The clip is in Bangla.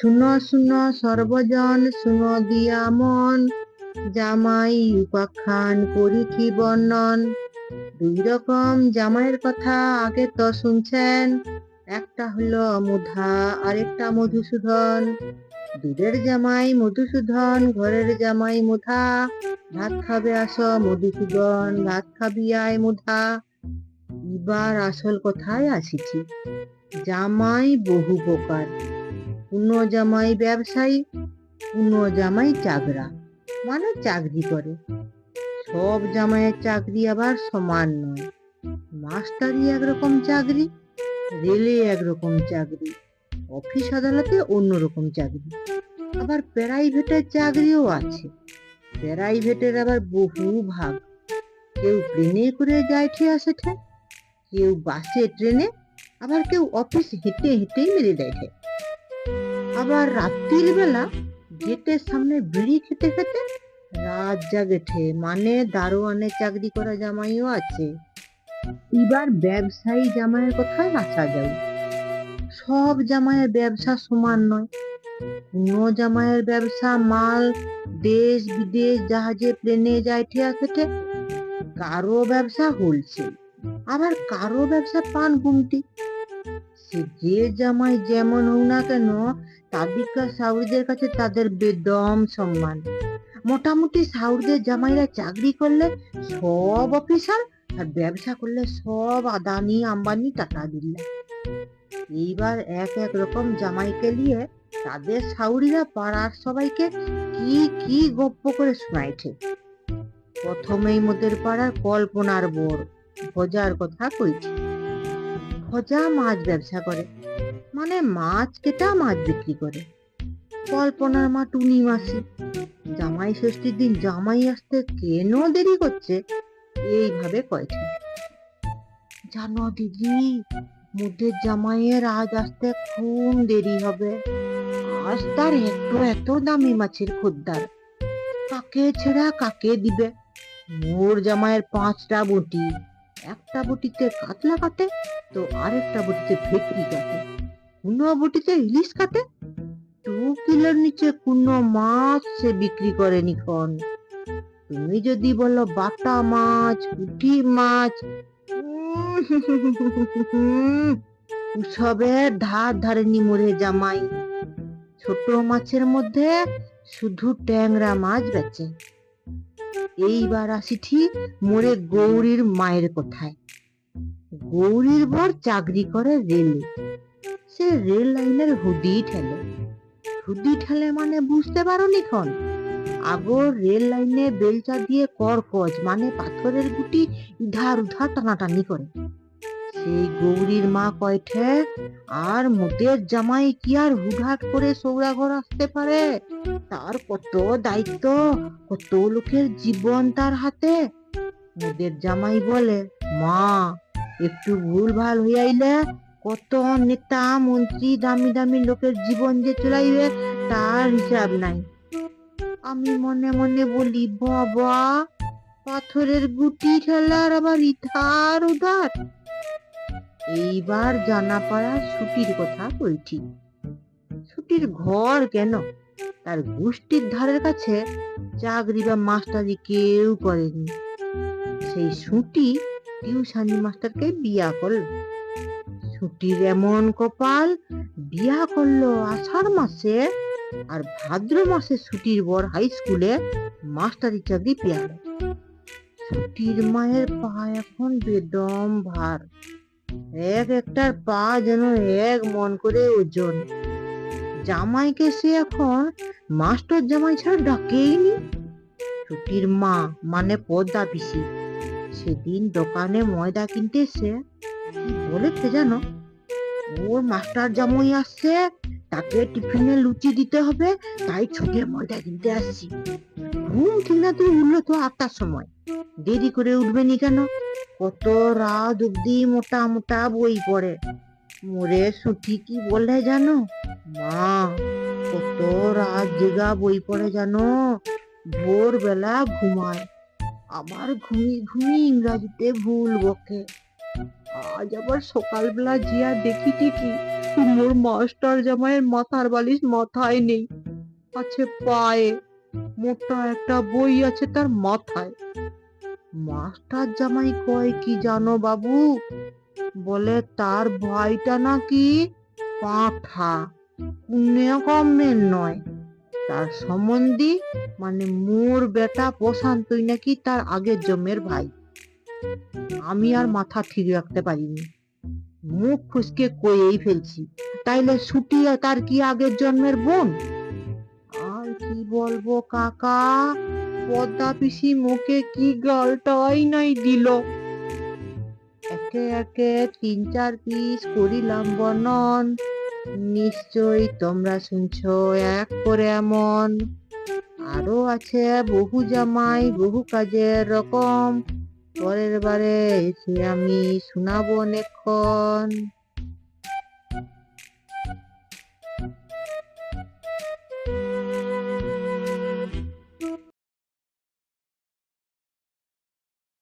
শুনো শুনো, সর্বজন শুনো দিয়া মন। জামাই উপাখ্যান করিছি বর্ণন। দুই রকম জামাইয়ের কথা আগে তো শুনছেন। একটা হলো মুধা, আরেকটা মধুসূদন। দূরের জামাই মধুসূদন, ঘরের জামাই মুধা। ভাত খাবে আসো মধুসূদন, ভাত খাবি আয় মুধা। এবার আসল কথায় আসিছি। জামাই বহু প্রকার। পুণ্য জামাই ব্যবসায়ী পুণ্য জামাই চাকরা। মানে চাকরি করে। সব জামাইয়ের চাকরি আবার সমান নয়। মাস্টারি একরকম চাকরি, রেলে একরকম চাকরি, অফিস আদালতে অন্যরকম চাকরি। আবার প্রাইভেটের চাকরিও আছে। প্রাইভেটের আবার বহু ভাগ। কেউ প্লেনে করে যায় ঠিক আসে ঠে কেউ বাসে, ট্রেনে, আবার কেউ অফিস হেঁটে হেঁটেই মেরে ঠে আবার রাত্রির বেলা গেটের সামনে বিড়ি খেতে খেতে রাত জাগেঠে মানে দারোয়ানের চাকরি করা জামাইও আছে। এবার ব্যবসায়ী জামাইয়ের কথায় আসা যাবে সব জামাইয়ের ব্যবসা সমান নয়। কোনো জামাইয়ের ব্যবসা মাল দেশ বিদেশ জাহাজে, প্লেনে যায় ঠিক আছে ঠে। কারও ব্যবসা হোলসেল। আবার কারও ব্যবসা পান গুমটি সে যে জামাই যেমন হোক না কেন তাদিকা সাউরিদের কাছে তাদের বেদম সম্মান। মোটামুটি সাউরিদের জামাইরা চাকরি করলে সব অফিসার আর ব্যবসা করলে সব আদানি, আম্বানি টাকা বিল্লা এইবার এক এক রকম জামাইকে নিয়ে তাদের সাউরিরা পাড়ার সবাইকে কি কি গপ্প করে শোনাইছে প্রথমেই মোদের পাড়ার কল্পনার বোর। ভজার কথা কইছে। ভজা মাছ ব্যবসা করে। মানে মাছ কেটা মাছ বিক্রি করে। কল্পনার মা টুনি মাসি। জামাই ষষ্ঠীর দিন জামাই আসতে কেন দেরি করছে? এইভাবে কয়েছে। জানো দিদি, মুদের জামাইয়ের আজ আসতে খুব দেরি হবে। আজ তার এত এত দামি মাছের খদ্দার। কাকে ছেড়া কাকে দিবে? মোর জামাইয়ের পাঁচটা বটি। একটা বটিতে কাতলা কাটে, তো আরেকটা বটিতে ভেটকি কাটে। কোনো বটিতে ইলিশ কাটে। দু কিলোর নিচে কোনো মাছ সে বিক্রি করে নিখন। তুমি যদি বলো বাটা মাছ, পুঁটি মাছ উৎসবের ধার ধারেনি মোরে জামাই। ছোট মাছের মধ্যে শুধু ট্যাংরা মাছ বেচে। এইবার আসিঠি মোরে গৌরীর মায়ের কথায়। গৌরীর বর চাকরি করে রেল। সে রেল লাইনের হুদি ঠেলে। হুদি ঠেলে মানে বুঝতে পারো নিখন আগর রেল লাইনে বেলচা দিয়ে কর্কজ মানে পাথরের গুটি ইধার উধার টানাটানি করে। সেই গৌরীর মা কয়ঠে আর মোদের জামাই কি আর হুটহাট করে সৌরাঘর আসতে পারে? তার কত দায়িত্ব, কত লোকের জীবন তার হাতে? মোদের জামাই বলে, মা, একটু ভুল ভালো হইয়াইলে কত নেতা, মন্ত্রী, দামি দামি লোকের জীবন যে চলাইবে তার হিসাব নাই। আমি মনে মনে বলি, বাবা, পাথরের গুটি ঠেলার আবার ইধার উধার এইবার জানা পাড়ার ছুটির কথা বলছি। ছুটির ঘর কেন? তার গোষ্ঠীর ধারের কাছে চাকরি বা মাস্টারি কেউ করেনি। সেই ছুটি টিউশনি মাস্টারকে বিয়া করল। ছুটির এমন কপাল বিয়া করল আষাঢ় মাসে আর ভাদ্র মাসে ছুটির বর হাই স্কুলে মাস্টারি চাকরি পেয়াল ছুটির মায়ের পা এখন বেদম ভার। এক একটার পা যেন এক মন করে ওজন। জামাইকে সে এখন মাস্টার জামাই ছাড়া ডাকেইনি। ছুটির মা মানে পদ্মা পিসি। সেদিন দোকানে ময়দা কিনতে এসে কি বলেছে জানো? ওর মাস্টার জামাই আসছে, তাকে টিফিনে লুচি দিতে হবে, তাই ছুটে ময়দা কিনতে আসছি। ঘুম ঠিক না, তুই উঠল তো আটটার সময়। দেরি করে উঠবে নি কেন? কত রাত অব্দি মোটা মোটা বই পড়ে। মোরে সুটি কি বলে জানো? মা, কত রাত জেগা বই পড়ে জানো? ভোরবেলা ঘুমায়। আবার ঘুমিয়ে ঘুমিয়ে ইংরাজিতে ভুল বকে। আজ আবার সকালবেলা জিয়া দেখি ঠিকই মোর মাস্টার জামাইয়ের মাথার বালিশ মাথায় নেই। আছে পায়ে। মোটা একটা বই আছে তার মাথায়। মাস্টার জামাই কয় কি জানো বাবু? বলে, তার ভাইটা নাকি পাঁঠা পুণ্যা কমের নয়। তার সম্বন্ধী মানে মোর বেটা প্রশান্তই নাকি তার আগের জন্মের ভাই। আমি আর মাথা ঠিক রাখতে পারিনি। মুখ ফুসকে কয়েই ফেলছি। তাইলে ছুটি তার কি আগের জন্মের বোন? কি বলব, কাকা? পদ্মা পিসি মুখে কি গালটাই নাই দিল। একে একে তিন চার পিস করিলাম বর্ণন। নিশ্চয়ই তোমরা শুনছো, এক করে এমন। আরও আছে বহু জামাই, বহু কাজের রকম। পরের বারে এসে আমি শোনাবো অনেকক্ষণ